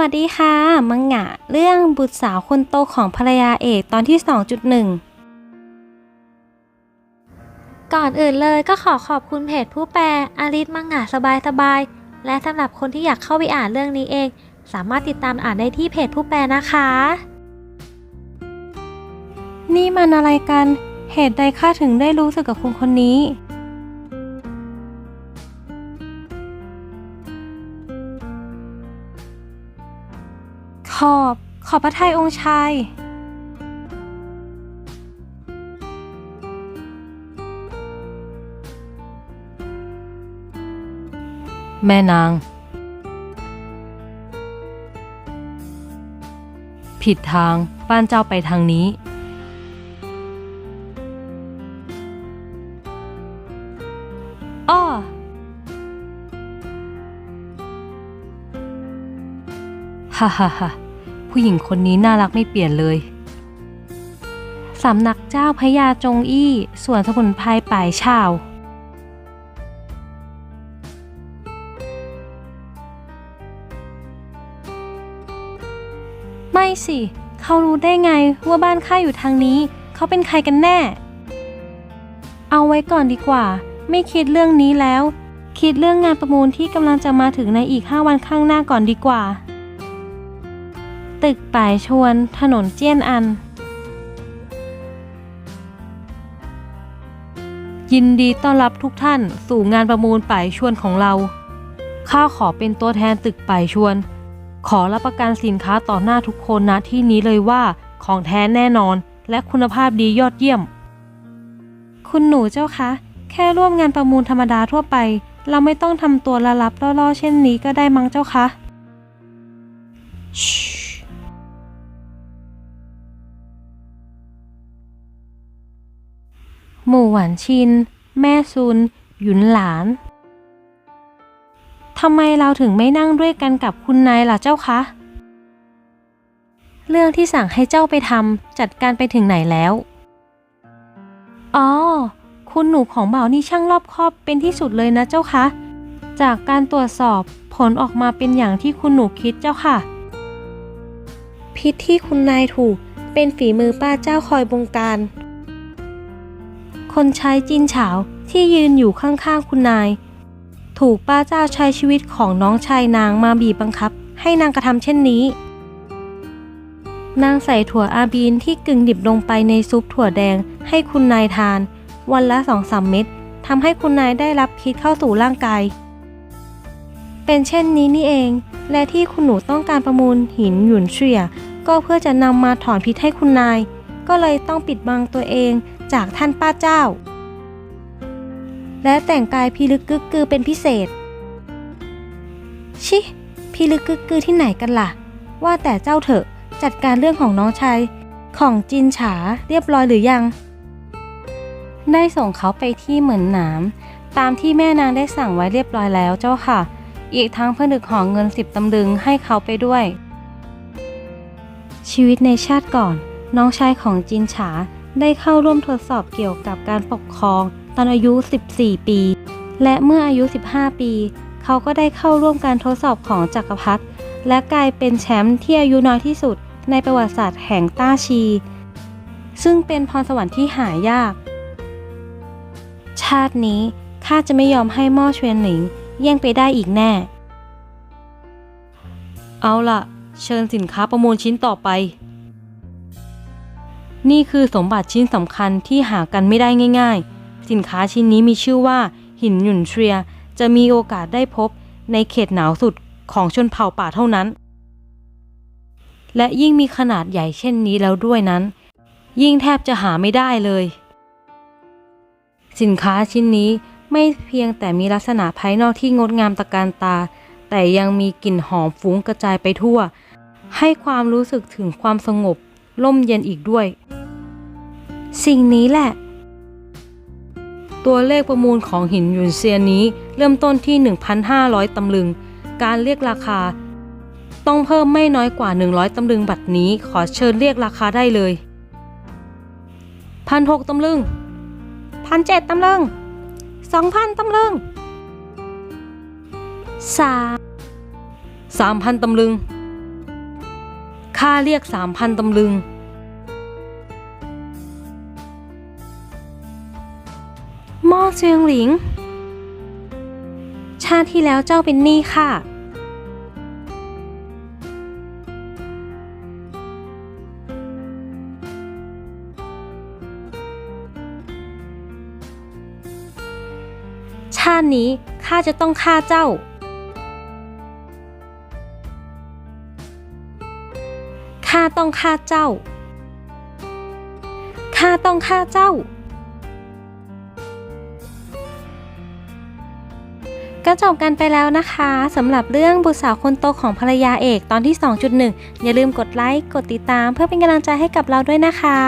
วัสดีค่ะ มังงะ เรื่องบุตรสาวคนโตของภรรยาเอกตอนที่ 2.1 ก่อนอื่นเลยก็ขอขอบคุณเพจผู้แปลอาริสมังงะสบายสบายๆ และสำหรับคนที่อยากเข้าไปอ่านเรื่องนี้เอง สามารถติดตามอ่านได้ที่เพจผู้แปลนะคะ นี่มันอะไรกัน เหตุใดข้าถึงได้รู้สึกกับคุณคนนี้ อบ ขอบพระทัยองค์ชาย แม่นาง ผิดทางบ้านเจ้าไปทางนี้ อ้อฮ่าฮ่าฮ่า ผู้หญิงคนนี้น่ารักไม่เปลี่ยนเลย สำนักเจ้าพญาจงอี้สวนสมุนไพรป่ายชาวไม่สิ เขารู้ได้ไงว่าบ้านข้าอยู่ทางนี้ เขาเป็นใครกันแน่ เอาไว้ก่อนดีกว่า ไม่คิดเรื่องนี้แล้ว คิดเรื่องงานประมูลที่กำลังจะมาถึงในอีก 5 วันข้างหน้าก่อนดีกว่า ตึกป่ายชวน ถนนเจี้ยนอัน ยินดีต้อนรับทุกท่านสู่งานประมูลป่ายชวนของเรา ข้าขอเป็นตัวแทนตึกป่ายชวน ขอรับประกันสินค้าต่อหน้าทุกคนณที่นี้เลยว่าของแท้แน่นอนและคุณภาพดียอดเยี่ยม คุณหนูเจ้าคะ แค่ร่วมงานประมูลธรรมดาทั่วไป เราไม่ต้องทำตัวละลับล่อๆเช่นนี้ก็ได้มั้งเจ้าคะ มู่หวานชิน แม่ซุน หยุนหลานทำไมเราถึงไม่นั่งด้วยกันกับคุณนายล่ะเจ้าคะ เรื่องที่สั่งให้เจ้าไปทำจัดการไปถึงไหนแล้ว อ๋อ คุณหนูของเบานี่ช่างรอบคอบเป็นที่สุดเลยนะเจ้าคะ จากการตรวจสอบผลออกมาเป็นอย่างที่คุณหนูคิดเจ้าค่ะ พิษที่คุณนายถูกเป็นฝีมือป้าเจ้าคอยบงการ คนใช้จินเฉาที่ยืนอยู่ข้างๆคุณนาย ถูกป้าเจ้าใช้ชีวิตของน้องชายนางมาบีบบังคับ ให้นางกระทำเช่นนี้ นางใส่ถั่วอาบีนที่กึ่งดิบลงไปในซุปถั่วแดงให้คุณนายทาน วันละสองสามเม็ดทำให้คุณนายได้รับพิษเข้าสู่ร่างกาย เป็นเช่นนี้นี่เอง และที่คุณหนูต้องการประมูลหินหยุนเฉียก็เพื่อจะนำมาถอนพิษให้คุณนาย ก็เลยต้องปิดบังตัวเอง จากท่านป้าเจ้า และแต่งกายพิลึกกึกกือเป็นพิเศษ ชิพิลึกกึกกือที่ไหนกันล่ะ ว่าแต่เจ้าเถอะจัดการเรื่องของน้องชายของจินฉาเรียบร้อยหรือยัง ได้ส่งเขาไปที่เหมือนหนาม ตามที่แม่นางได้สั่งไว้เรียบร้อยแล้วเจ้าค่ะ อีกทั้งผนึกห่อเงินสิบตำลึงให้เขาไปด้วย ชีวิตในชาติก่อน น้องชายของจินฉา ได้เข้าร่วมทดสอบเกี่ยวกับการปกครองตอนอายุ 14 ปี และเมื่ออายุ 15 ปี เขาก็ได้เข้าร่วมการทดสอบของจักรพรรดิและกลายเป็นแชมป์ที่อายุน้อยที่สุดในประวัติศาสตร์แห่งต้าชี ซึ่งเป็นพรสวรรค์ที่หายาก ชาตินี้ข้าจะไม่ยอมให้ม่อเชวียนหนิงแย่งไปได้อีกแน่ เอาล่ะ เชิญสินค้าประมูลชิ้นต่อไป นี่คือสมบัติชิ้นสำคัญที่หากันไม่ได้ง่าย ๆ สินค้าชิ้นนี้มีชื่อว่า หินหยุนเทรีย จะมีโอกาสได้พบในเขตหนาวสุดของชนเผ่าป่าเท่านั้น และยิ่งมีขนาดใหญ่เช่นนี้แล้วด้วยนั้น ยิ่งแทบจะหาไม่ได้เลย สินค้าชิ้นนี้ไม่เพียงแต่มีลักษณะภายนอกที่งดงามตะการตา แต่ยังมีกลิ่นหอมฟุ้งกระจายไปทั่ว ให้ความรู้สึกถึงความสงบ ร่มเย็นอีกด้วย สิ่งนี้แหละ ตัวเลขประมูลของหินหยุนเซียนนี้เริ่มต้นที่ 1,500 ตำลึง การเรียกราคา ต้องเพิ่มไม่น้อยกว่า 100 ตำลึงบัตรนี้ขอเชิญเรียกราคาได้เลยพันหกตำลึงพันเจ็ดตำลึงสองพันตำลึงสามสามพันตำลึง ข้าเรียกสามพันตำลึง หม้อเซียงหลิง ชาติที่แล้วเจ้าเป็นหนี้ค่ะ ชาตินี้ข้าจะต้องฆ่าเจ้า ข้าต้องฆ่าเจ้า ข้าต้องฆ่าเจ้า ก็จบกันไปแล้วนะคะสำหรับเรื่องบุตรสาวคนโตของภรรยาเอกตอนที่ 2.1 อย่าลืมกดไลค์ กดติดตามเพื่อเป็นกำลังใจให้กับเราด้วยนะคะ